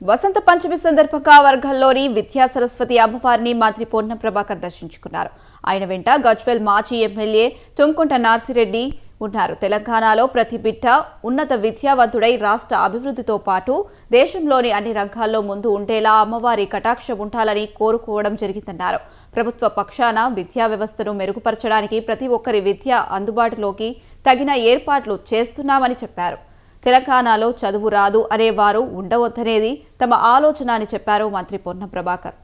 వసంత పంచమి సందర్భంగా వర్గాల్లోని విద్యా సరస్వతి అమ్మవారిని మంత్రి పొన్నం ప్రభాకర్ దర్శించుకున్నారు. ఆయన వెంట గజ్వెల్ మాజీ ఎమ్మెల్యే తుంకుంట నార్సిరెడ్డి ఉన్నారు. తెలంగాణలో ప్రతి బిడ్డ ఉన్నత విద్యావంతుడై రాష్ట్ర అభివృద్ధితో పాటు దేశంలోని అన్ని రంగాల్లో ముందు ఉండేలా అమ్మవారి కటాక్ష ఉండాలని కోరుకోవడం జరిగిందన్నారు. ప్రభుత్వ పక్షాన విద్యా వ్యవస్థను మెరుగుపరచడానికి ప్రతి ఒక్కరి విద్య అందుబాటులోకి తగిన ఏర్పాట్లు చేస్తున్నామని చెప్పారు. తెలంగాణలో చదువు రాదు అనేవారు ఉండవద్దనేది తమ ఆలోచన అని చెప్పారు మంత్రి పొన్నం ప్రభాకర్.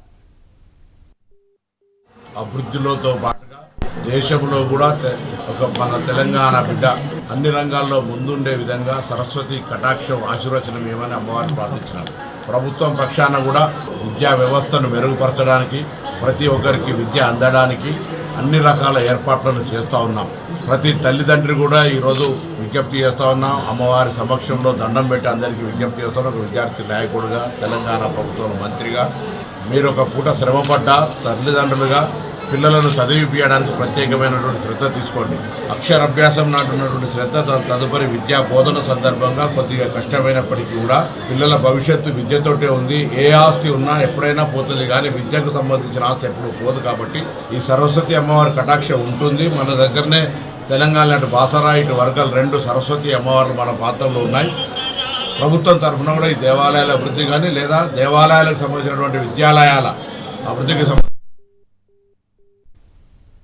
అభివృద్ధిలోతో పాటుగా దేశంలో కూడా ఒక మన తెలంగాణ బిడ్డ అన్ని రంగాల్లో ముందుండే విధంగా సరస్వతి కటాక్షం ఆశీర్వచనం ఏమని అమ్మవారిని ప్రార్థించినారు. ప్రభుత్వం పక్షాన కూడా విద్యా వ్యవస్థను మెరుగుపరచడానికి ప్రతి ఒక్కరికి విద్య అందడానికి అన్ని రకాల ఏర్పాట్లను చేస్తూ ఉన్నాం. ప్రతి తల్లిదండ్రి కూడా ఈరోజు విజ్ఞప్తి చేస్తూ ఉన్నాం. అమ్మవారి సమక్షంలో దండం పెట్టి అందరికీ విజ్ఞప్తి చేస్తాను ఒక విద్యార్థి నాయకుడిగా తెలంగాణ ప్రభుత్వం మంత్రిగా మీరు ఒక పూట శ్రమపడ్డ తల్లిదండ్రులుగా పిల్లలను చదివిపించడానికి ప్రత్యేకమైనటువంటి శ్రద్ధ తీసుకోండి. అక్షరాభ్యాసం నాటున్నటువంటి శ్రద్ధ తదుపరి విద్యా బోధన సందర్భంగా కొద్దిగా కష్టమైనప్పటికీ కూడా పిల్లల భవిష్యత్తు విద్యతోటే ఉంది. ఏ ఆస్తి ఉన్నా ఎప్పుడైనా పోతుంది. కానీ విద్యకు సంబంధించిన ఆస్తి ఎప్పుడు పోదు కాబట్టి ఈ సరస్వతి అమ్మవారి కటాక్ష ఉంటుంది. మన దగ్గరనే తెలంగాణ లాంటి బాసరా ఇటు వర్గాలు రెండు సరస్వతి అమ్మవార్లు మన ప్రాంతంలో ఉన్నాయి. ప్రభుత్వం తరఫున కూడా ఈ దేవాలయాల అభివృద్ధి కానీ లేదా దేవాలయాలకు సంబంధించినటువంటి విద్యాలయాల అభివృద్ధికి సంబంధించి